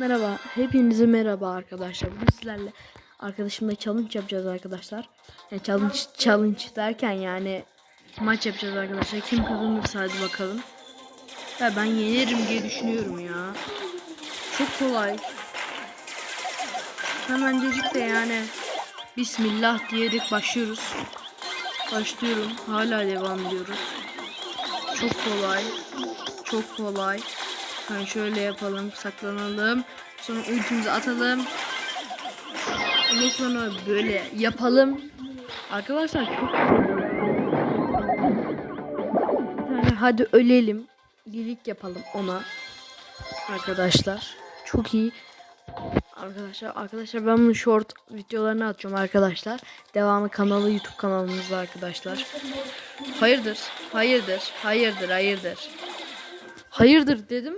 Merhaba, hepinize merhaba arkadaşlar. Bugün sizlerle arkadaşımla challenge yapacağız arkadaşlar. Yani challenge, challenge derken yani maç yapacağız arkadaşlar. Kim kazanırsa hadi bakalım. Ya ben yenerim diye düşünüyorum ya. Çok kolay. Hemencecik de yani Bismillah diyerek başlıyoruz. Başlıyorum. Hala devam ediyoruz. Çok kolay. Çok kolay. Yani şöyle yapalım, saklanalım. Sonra ultimizi atalım. Ondan sonra böyle yapalım. Arkadaşlar çok yani hadi ölelim. Lilik yapalım ona. Arkadaşlar çok iyi. Arkadaşlar arkadaşlar ben bunu short videolarını atacağım arkadaşlar. Devamı kanalı YouTube kanalımızda arkadaşlar. Hayırdır? Hayırdır? Hayırdır? Hayırdır? Hayırdır dedim.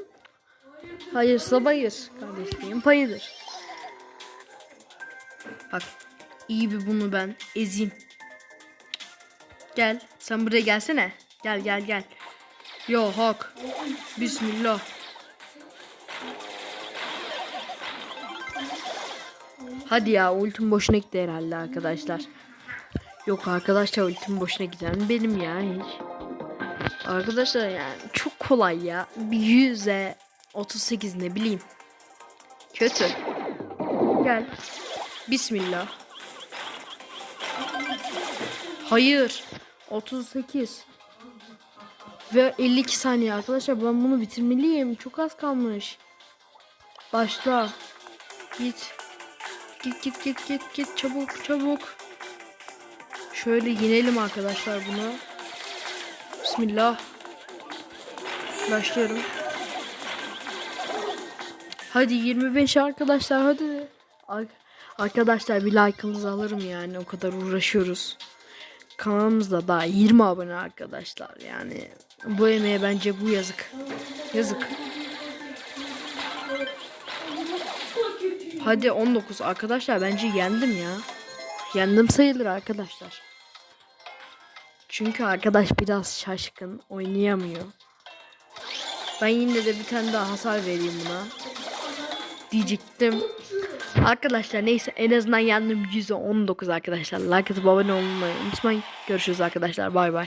Hayırsa bayır kardeşliğim payıdır. Bak iyi bir bunu ben ezeyim. Gel sen buraya gelsene. Gel gel gel. Yo hak. Bismillah. Hadi ya ultim boşuna gitti herhalde arkadaşlar. Yok arkadaşlar ultim boşuna giden benim ya hiç. Arkadaşlar yani çok kolay ya. Bir yüze 38 ne bileyim. Kötü. Gel. Bismillah. Hayır. 38. Ve 52 saniye arkadaşlar ben bunu bitirmeliyim. Çok az kalmış. Başla. Git. Git git git git git çabuk çabuk. Şöyle yenelim arkadaşlar bunu. Bismillah. Başlıyorum. Hadi 25 arkadaşlar hadi. Ar- Arkadaşlar bir like'ınızı alırım yani o kadar uğraşıyoruz. Kanalımızda daha 20 abone arkadaşlar yani. Bu emeğe bence bu yazık. Yazık. Hadi 19 arkadaşlar bence yendim ya. Yendim sayılır arkadaşlar. Çünkü arkadaş biraz şaşkın oynayamıyor. Ben yine de bir tane daha hasar vereyim buna. Diyecektim. Arkadaşlar neyse en azından yendim %19 arkadaşlar. Like atıp abone olmayı unutmayın. Görüşürüz arkadaşlar. Bay bay.